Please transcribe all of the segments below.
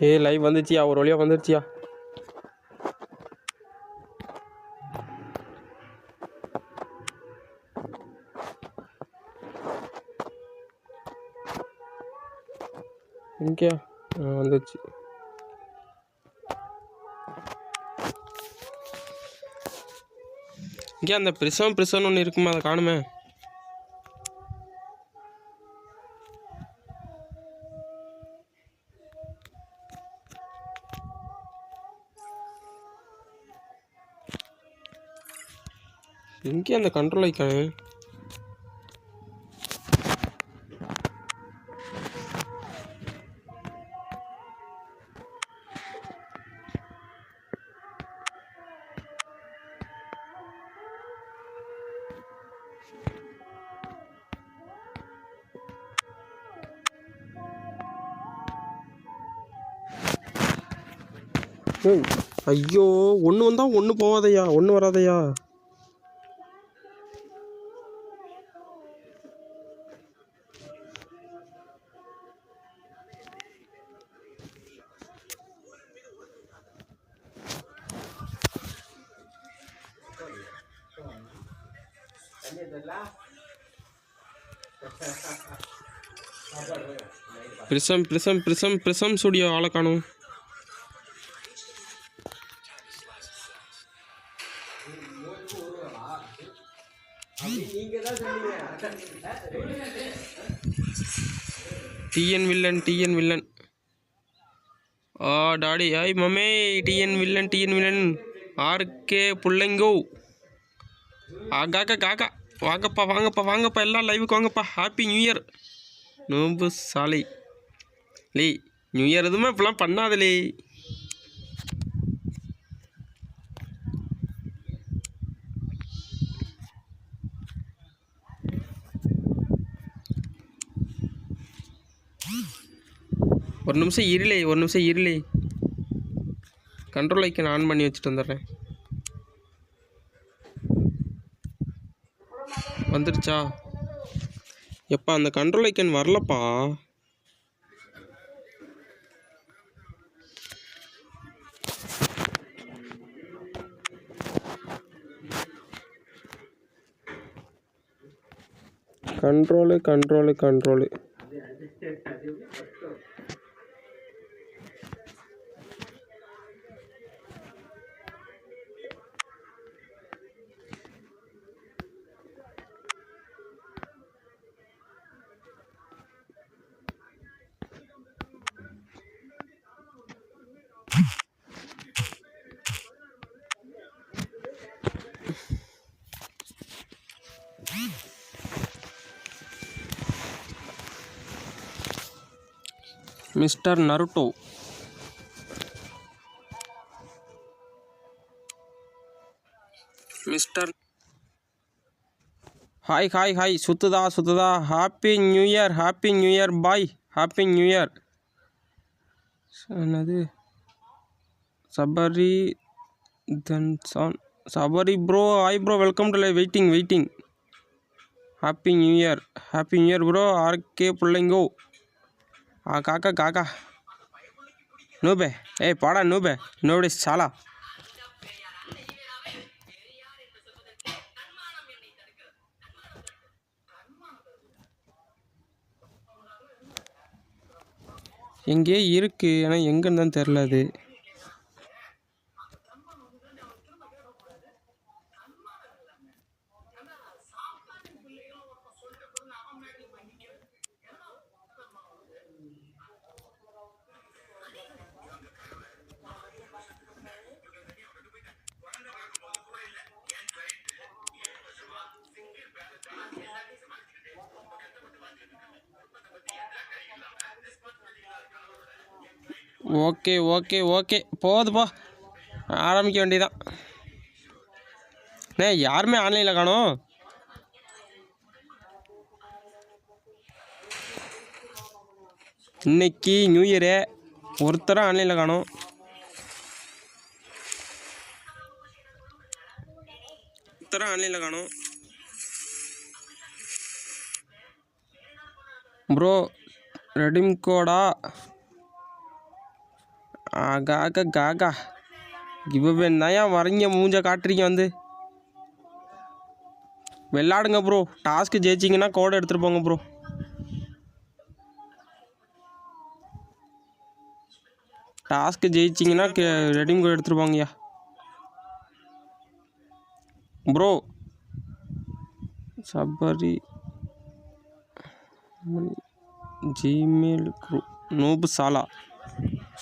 ஏ live வந்துச்சியா ஒரு வழியாக வந்துருச்சியா? இங்கேயா ஆ இங்கே அந்த பிரிசம் பிரிசம்னு ஒன்று இருக்குமா? அதை காணுமே. எங்கே அந்த கண்ட்ரோல் ஐக்கானு ஐயோ ஒன்று வந்தால் ஒன்று போவாதையா ஒன்று வராதையா prism prism prism prism studio ஆளை காணும். டிஎன் வில்லன் டிஎன் வில்லன் ஆ டாடி. ஐய் மமே TN villain TN villain RK புள்ளைங்கோ. ஆ காக்கா காக்கா. வாங்கப்பா வாங்கப்பா வாங்கப்பா எல்லாம் லைவுக்கு வாங்கப்பா. ஹாப்பி நியூ இயர் நோம்பு சாலை. லே நியூ இயர் எதுவுமே இப்படிலாம் பண்ணாதலே ஒரு நிமிஷம் இருளே ஒரு நிமிஷம் இருளே கண்ட்ரோல் ஐக்கன் ஆன் பண்ணி வச்சுட்டு வந்துடுறேன். வந்துடுச்சா எப்பா அந்த கண்ட்ரோல் ஐக்கன் வரலப்பா. Control control control mister Naruto mister hi hi hi சுத்துதா சுத்துதா. Happy new year happy new year bye happy new year என்னது? Sabari தன்சான் Sabari bro hi bro welcome to live waiting waiting happy new year happy new year bro RK பிள்ளைங்கோ ஆ காக்கா காக்கா. நூபே. ஏய் பாடா நூபே. Nobody சாலா. எங்கேயே இருக்குது ஆனால் எங்கேன்னு தான் தெரில அது. Okay okay okay. போதுப்பா ஆரம்பிக்க வேண்டியதான் அண்ணே யாருமே ஆன்லைனில் காணும்? இன்னைக்கு நியூ இயரு. ஒருத்தரும் ஆன்லைனில் காணும். ஒருத்தரும் ஆன்லைனில் காணும். ப்ரோ ரெடிம் கோடா. ஆகாக காகா. கிவ் தான் வரீங்க மூஞ்ச காட்டுறீங்க வந்து? விளாடுங்க ப்ரோ டாஸ்க்கு ஜெயிச்சிங்கன்னா கோடை எடுத்துகிட்டு போங்க ப்ரோ டாஸ்க்கு ஜெயிச்சிங்கன்னா ரெடிம் கோட் எடுத்துகிட்டு போங்கய்யா. ப்ரோ சபரி. ஜிமெயில் குரூப் நோபு சாலா.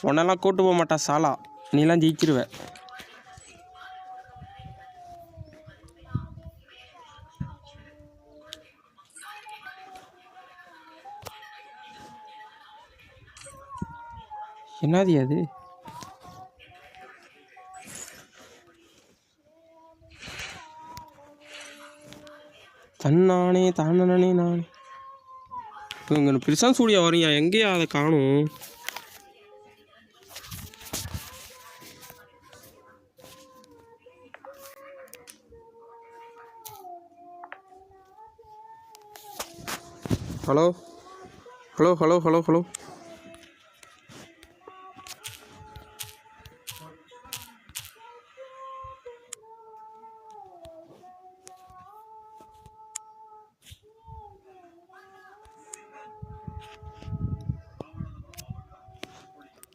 உன்னெல்லாம் கூட்டு போக மாட்டான் சாலா. நீலாம் ஜெயிச்சிருவ. என்னது அது? தன்னானே தானே நானே. இவங்க பெருசா சூடியா வரீங்க எங்கேயா அதை காணும்? hello hello hello hello hello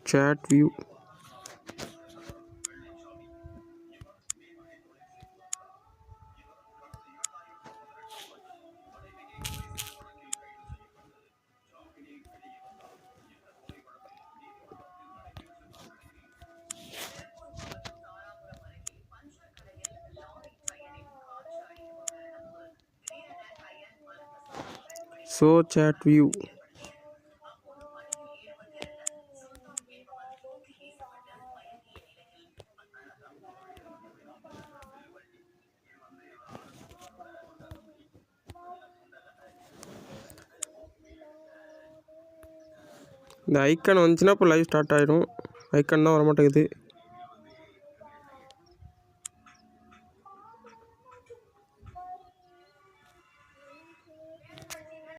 chat view so chat view இந்த ஐக்கான் வந்துச்சுன்னா இப்போ லைவ் ஸ்டார்ட் ஆயிடும் ஐக்கான் தான் வர மாட்டேங்குது